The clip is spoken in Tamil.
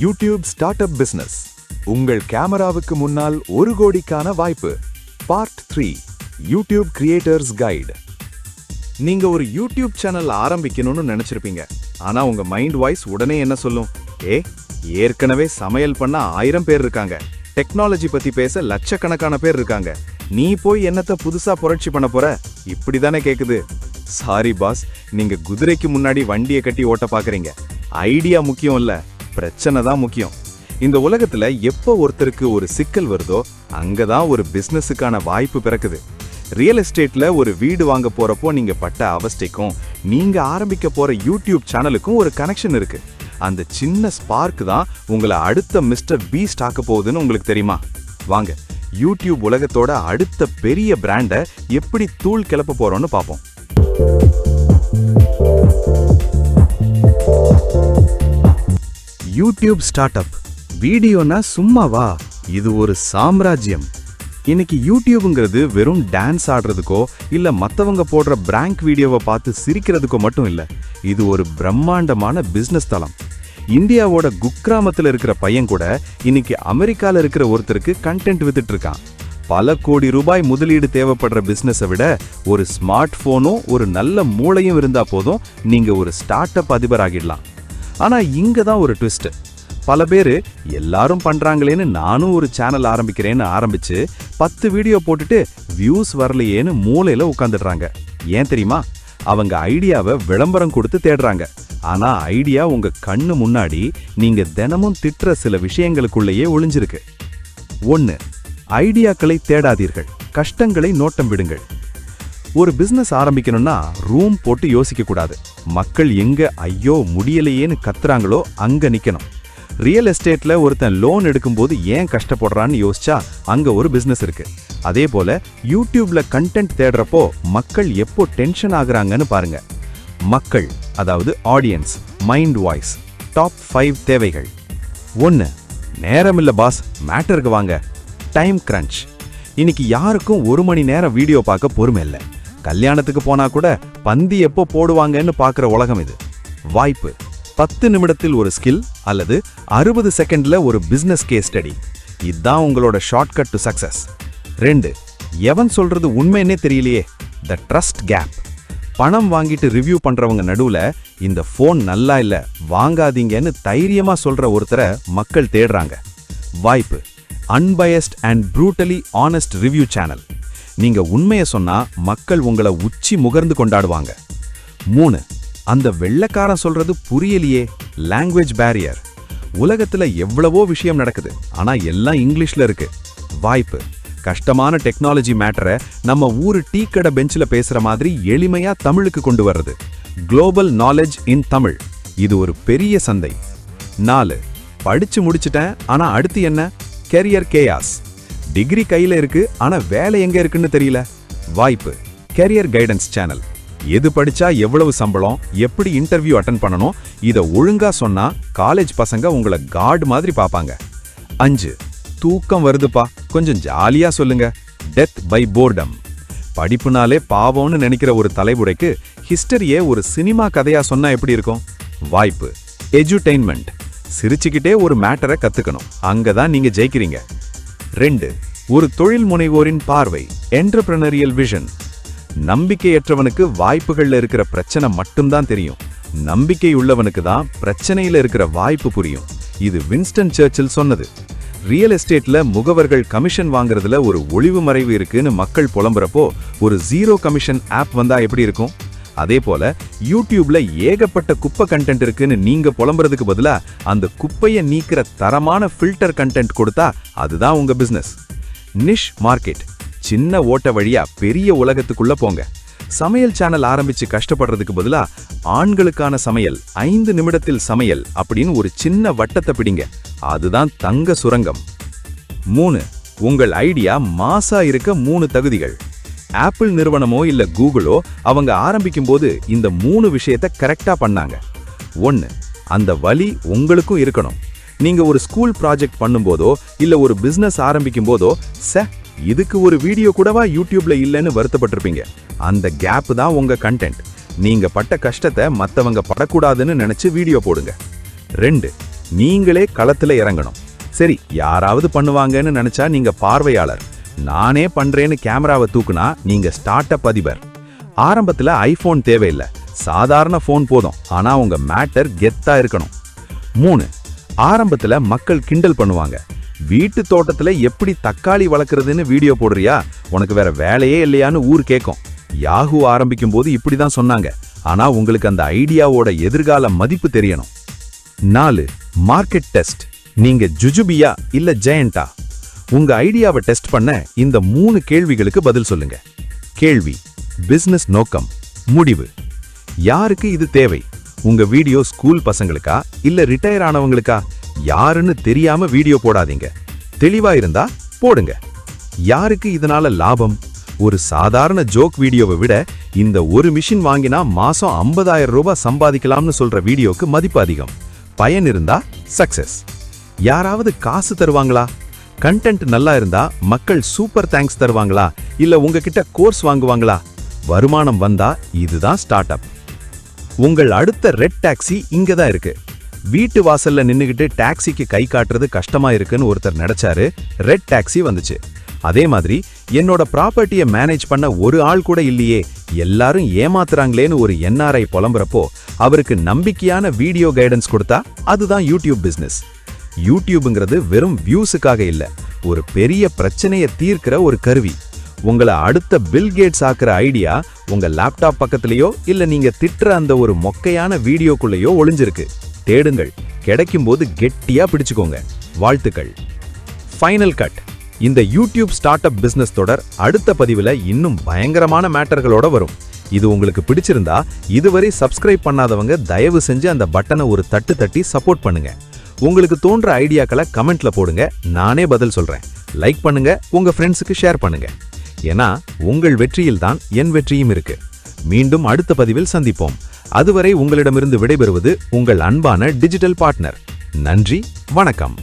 YouTube start up business. உங்கள் கேமராவுக்கு முன்னால் ஒரு கோடிக்கான வாய்ப்பு. Part three YouTube creators guide. நீங்க ஒரு யூடியூப் சேனல் ஆரம்பிக்கணும்னு நினைச்சிருப்பீங்க. ஆனா உங்க மைண்ட் வாய்ஸ் உடனே என்ன சொல்லும்? ஏ ஏற்கனவே சமையல் பண்ண ஆயிரம் பேர் இருக்காங்க. டெக்னாலஜி பத்தி பேச லட்சக்கணக்கான பேர் இருக்காங்க. நீ போய் என்னத்த புதுசா புரட்சி பண்ண போற? இப்படிதானே கேக்குது. சாரி பாஸ் நீங்க குதிரைக்கு முன்னாடி வண்டியை கட்டி ஓட்ட பாக்குறீங்க. ஐடியா முக்கியம் இல்லை. பிரச்சனை தான் முக்கியம். இந்த உலகத்துல எப்போ ஒருத்தருக்கு ஒரு சிக்கல் வருதோ அங்கதான் ஒரு பிசினஸுக்கான வாய்ப்பு பிறக்குது. ரியல் எஸ்டேட்ல ஒரு வீடு வாங்க போறப்போ நீங்க பட்ட அவஸ்தைக்கும் நீங்க ஆரம்பிக்க போற யூடியூப் சேனலுக்கும் ஒரு கனெக்ஷன் இருக்கு. அந்த சின்ன ஸ்பார்க் தான் உங்களை அடுத்த மிஸ்டர் பீஸ்ட் ஆக்க போகுதுன்னு உங்களுக்கு தெரியுமா? வாங்க யூடியூப் உலகத்தோட அடுத்த பெரிய பிராண்டை எப்படி தூள் கிளப்ப போறோம்னு பார்ப்போம். யூடியூப் ஸ்டார்ட் அப் வீடியோனா சும்மாவா? இது ஒரு சாம்ராஜ்யம். இன்னைக்கு யூடியூப்ங்கிறது வெறும் டான்ஸ் ஆடுறதுக்கோ இல்ல மத்தவங்க போடுற பிராங்க் வீடியோவை பார்த்து சிரிக்கிறதுக்கோ மட்டும் இல்ல. இது ஒரு பிரம்மாண்டமான பிசினஸ் தளம். இந்தியாவோட குக்கிராமத்தில் இருக்கிற பையன் கூட இன்னைக்கு அமெரிக்கால இருக்கிற ஒருத்தருக்கு கண்டென்ட் வித்துட்டு இருக்கான். பல கோடி ரூபாய் முதலீடு தேவைப்படுற பிஸ்னஸை விட ஒரு ஸ்மார்ட் போனும் ஒரு நல்ல மூளையும் இருந்தா போதும் நீங்க ஒரு ஸ்டார்ட் அப் அதிபர் ஆகிடலாம் ஆனா இங்க தான் ஒரு ட்விஸ்ட் பல பேர் எல்லாரும் பண்றாங்களேன்னு நானும் ஒரு சேனல் ஆரம்பிக்கிறேன்னு ஆரம்பிச்சு பத்து வீடியோ போட்டுட்டு வியூஸ் வரலையேன்னு மூலையில உட்காந்துடுறாங்க ஏன் தெரியுமா? அவங்க ஐடியாவை விளம்பரம் கொடுத்து தேடுறாங்க. ஆனா ஐடியா உங்க கண்ணு முன்னாடி நீங்க தினமும் திட்டுற சில விஷயங்களுக்குள்ளேயே ஒளிஞ்சிருக்கு. ஒன்னு ஐடியாக்களை தேடாதீர்கள். கஷ்டங்களை நோட்டம் விடுங்கள். ஒரு பிசினஸ் ஆரம்பிக்கணும்னா ரூம் போட்டு யோசிக்க கூடாது மக்கள் எங்க ஐயோ முடியலையேன்னு கத்துறாங்களோ அங்க நிக்கணும். ரியல் எஸ்டேட்ல ஒருத்தன் லோன் எடுக்கும்போது ஏன் கஷ்டப்படுறான்னு யோசிச்சா அங்க ஒரு பிசினஸ் இருக்கு. அதே போல யூடியூப்ல கண்டென்ட் தேடுறப்போ மக்கள் எப்போ டென்ஷன் ஆகுறாங்கன்னு பாருங்க. மக்கள் அதாவது audience mind voice top five தேவைகள். ஒன்று நேரம் இல்லை பாஸ் மேட்டருக்கு வாங்க. டைம் கிரன்ச் இன்னைக்கு யாருக்கும் ஒரு மணி நேரம் வீடியோ பார்க்க பொறுமை இல்லை. கல்யாணத்துக்கு போனா கூட பந்தி எப்போ போடுவாங்கன்னு பார்க்குற உலகம் இது. வாய்ப்பு. பத்து நிமிடத்தில் ஒரு ஸ்கில் அல்லது அறுபது செகண்ட்ல ஒரு பிஸ்னஸ் கேஸ் ஸ்டடி இதுதான் உங்களோட ஷார்ட்கட் டு சக்ஸஸ் ரெண்டு எவன் சொல்றது உண்மைன்னே தெரியலையே. த ட்ரஸ்ட் கேப் பணம் வாங்கிட்டு ரிவ்யூ பண்றவங்க நடுவுல இந்த ஃபோன் நல்லா இல்ல வாங்காதீங்கன்னு தைரியமா சொல்ற ஒருத்தரை மக்கள் தேடுறாங்க. வாய்ப்பு. Unbiased and brutally honest review channel நீங்க உண்மையை சொன்னா மக்கள் உங்களை உச்சி முகர்ந்து கொண்டாடுவாங்க. மூணு அந்த வெள்ளைக்காரன் சொல்றது புரியலையே லாங்குவேஜ் பேரியர் உலகத்துல எவ்வளவோ விஷயம் நடக்குது ஆனா எல்லாம் இங்கிலீஷ்ல இருக்கு. வாய்ப்பு கஷ்டமான டெக்னாலஜி மேட்டரை நம்ம ஊரு டீ கடை பெஞ்சில் பேசுற மாதிரி எளிமையா தமிழுக்கு கொண்டு வர்றது. குளோபல் நாலேஜ் இன் தமிழ் இது ஒரு பெரிய சந்தை. நாலு படிச்சு முடிச்சிட்டேன் ஆனா அடுத்து என்ன? கெரியர் கேயாஸ் டிகிரி கையில இருக்கு ஆனா வேலை எங்க இருக்குன்னு தெரியல. வாய்ப்பு கெரியர் கைடன்ஸ் சேனல் எது படிச்சா எவ்வளவு சம்பளம் எப்படி இன்டர்வியூ அட்டன் பண்ணணும் இதை ஒழுங்கா சொன்னா காலேஜ் பசங்க உங்களை காட் மாதிரி பார்ப்பாங்க. அஞ்சு தூக்கம் வருதுப்பா கொஞ்சம் ஜாலியா சொல்லுங்க. டெத் பை போர்டம் படிப்புனாலே பாவம்னு நினைக்கிற ஒரு தலைமுறைக்கு ஹிஸ்டரியே ஒரு சினிமா கதையா சொன்னா எப்படி இருக்கும்? வாய்ப்பு எஜுடைன்மெண்ட் சிரிச்சுக்கிட்டே ஒரு மேட்டரை கத்துக்கணும். அங்கதான் நீங்க ஜெயிக்கிறீங்க. ரெண்டு ஒரு தொழில் முனைவோரின் பார்வை என்டர்பிரனரியல் விஷன் நம்பிக்கையற்றவனுக்கு வாய்ப்புகள்ல இருக்கிற பிரச்சனை மட்டும்தான் தெரியும். நம்பிக்கை உள்ளவனுக்கு தான் பிரச்சனையில இருக்கிற வாய்ப்பு புரியும். இது வின்ஸ்டன் சர்ச்சில் சொன்னது. ரியல் எஸ்டேட்ல முகவர்கள் கமிஷன் வாங்குறதுல ஒரு ஒளிவு மறைவு இருக்குன்னு மக்கள் புலம்புறப்போ ஒரு ஜீரோ கமிஷன் ஆப் வந்தா எப்படி இருக்கும்? அதே போல யூடியூப்ல ஏகப்பட்ட குப்பை கண்டென்ட் இருக்குன்னு நீங்க புலம்புறதுக்கு பதிலா அந்த குப்பையை நீக்கிற தரமான ஃபில்டர் கண்டென்ட் கொடுத்தா அதுதான் உங்க பிசினஸ் நிஷ் மார்க்கெட் சின்ன ஓட்ட வழியா பெரிய உலகத்துக்குள்ள போங்க. சமையல் சேனல் ஆரம்பிச்சு கஷ்டப்படுறதுக்கு பதிலா ஆண்களுக்கான சமையல் ஐந்து நிமிடத்தில் சமையல் அப்படின்னு ஒரு சின்ன வட்டத்தை பிடிங்க. அதுதான் தங்க சுரங்கம். மூணு உங்கள் ஐடியா மாசா இருக்க மூணு தகுதிகள். ஆப்பிள் நிறுவனமோ இல்ல கூகுளோ அவங்க ஆரம்பிக்கும் போது இந்த மூணு விஷயத்த கரெக்டா பண்ணாங்க. ஒன்னு அந்த வலி உங்களுக்கும் இருக்கணும். நீங்க ஒரு ஸ்கூல் ப்ராஜெக்ட் பண்ணும்போதோ இல்ல ஒரு பிசினஸ் ஆரம்பிக்கும் போதோ ச இதுக்கு ஒரு வீடியோ கூடவா யூடியூப்ல இல்லைன்னு வருத்தப்பட்டிருப்பீங்க. அந்த கேப் தான் உங்க கண்டென்ட் நீங்க பட்ட கஷ்டத்தை மற்றவங்க படக்கூடாதுன்னு நினைச்சு வீடியோ போடுங்க. ரெண்டு நீங்களே களத்துல இறங்கணும். சரி யாராவது பண்ணுவாங்கன்னு நினைச்சா நீங்க பார்வையாளர். நானே பண்றேன்னு கேமராவை தூக்குனா நீங்க ஸ்டார்ட் அப் அதிபர். ஆரம்பத்துல ஐபோன் தேவையில்லை. சாதாரண ஃபோன் போதும். ஆனா உங்க மேட்டர் கெத்தா இருக்கணும். மூணு ஆரம்பத்துல மக்கள் கிண்டல் பண்ணுவாங்க. வீட்டு தோட்டத்துல எப்படி தக்காளி வளர்க்கறதுன்னு வீடியோ போடுறியா? உனக்கு வேற வேலையே இல்லையான்னு ஊர் கேட்கும் யாஹூ ஆரம்பிக்கும் போது இப்படிதான் சொன்னாங்க. ஆனா உங்களுக்கு அந்த ஐடியாவோட எதிர்கால மதிப்பு தெரியணும். நாலு மார்க்கெட் டெஸ்ட் நீங்க ஜுஜுபியா இல்ல ஜெயண்டா உங்க ஐடியாவை டெஸ்ட் பண்ண இந்த மூணு கேள்விகளுக்கு பதில் சொல்லுங்க. கேள்வி பிசினஸ் நோக்கம் முடிவு. யாருக்கு இது தேவை? உங்க வீடியோ ஸ்கூல் பசங்களுக்கா? இல்ல ரிட்டையர் ஆனவங்களுக்கா? யாருன்னு தெரியாம வீடியோ போடாதீங்க. தெளிவா இருந்தா போடுங்க. யாருக்கு இதனால லாபம்? ஒரு சாதாரண ஜோக் வீடியோவை விட இந்த ஒரு மிஷின் வாங்கினா மாசம் 50000 ரூபாய் சம்பாதிக்கலாம்னு சொல்ற வீடியோக்கு மதிப்பு அதிகம். பயன் இருந்தா சக்சஸ் யாராவது காசு தருவாங்களா? கண்டென்ட் நல்லா இருந்தா மக்கள் சூப்பர் தேங்க்ஸ் தருவாங்களா? இல்ல உங்ககிட்ட கோர்ஸ் வாங்குவாங்களா? வருமானம் வந்தா இதுதான் ஸ்டார்ட் அப் உங்கள் அடுத்த ரெட் டாக்ஸி இங்க தான் இருக்கு. வீட்டு வாசல்ல நின்னுகிட்டு டாக்ஸிக்கு கை காட்டுறது கஷ்டமா இருக்குன்னு ஒருத்தர் நினைச்சாரு ரெட் டாக்ஸி வந்துச்சு. அதே மாதிரி என்னோட ப்ராப்பர்ட்டியை மேனேஜ் பண்ண ஒரு ஆள் கூட இல்லையே எல்லாரும் ஏமாத்துறாங்களேன்னு ஒரு என்ஆர்ஐ புலம்புறப்போ அவருக்கு நம்பிக்கையான வீடியோ கைடன்ஸ் கொடுத்தா அதுதான் யூடியூப் பிசினஸ் யூடியூப்ங்கிறது வெறும் வியூஸுக்காக இல்லை. ஒரு பெரிய பிரச்சனையை தீர்க்கிற ஒரு கருவி. உங்களை அடுத்த பில் கேட்ஸ் ஆக்குற ஐடியா உங்க லேப்டாப் பக்கத்துலயோ இல்ல நீங்க திட்டுற அந்த ஒரு மொக்கையான வீடியோக்குள்ளேயோ ஒளிஞ்சிருக்கு. தேடுங்கள். கிடைக்கும் போது கெட்டியா பிடிச்சுக்கோங்க. வாழ்த்துக்கள். ஃபைனல் கட் இந்த யூடியூப் ஸ்டார்ட் அப் பிசினஸ் தொடர் அடுத்த பதிவுல இன்னும் பயங்கரமான மேட்டர்களோட வரும். இது உங்களுக்கு பிடிச்சிருந்தா இதுவரை சப்ஸ்கிரைப் பண்ணாதவங்க தயவு செஞ்சு அந்த பட்டனை ஒரு தட்டு தட்டி சப்போர்ட் பண்ணுங்க. உங்களுக்கு தோன்ற ஐடியாக்களை கமெண்ட்ல போடுங்க. நானே பதில் சொல்றேன். லைக் பண்ணுங்க உங்க ஃப்ரெண்ட்ஸுக்கு ஷேர் பண்ணுங்க. ஏன்னா உங்கள் வெற்றியில் தான் என் வெற்றியும் இருக்கு. மீண்டும் அடுத்த பதிவில் சந்திப்போம். அதுவரை உங்களிடமிருந்து விடைபெறுவது உங்கள் அன்பான டிஜிட்டல் பார்ட்னர். நன்றி வணக்கம்.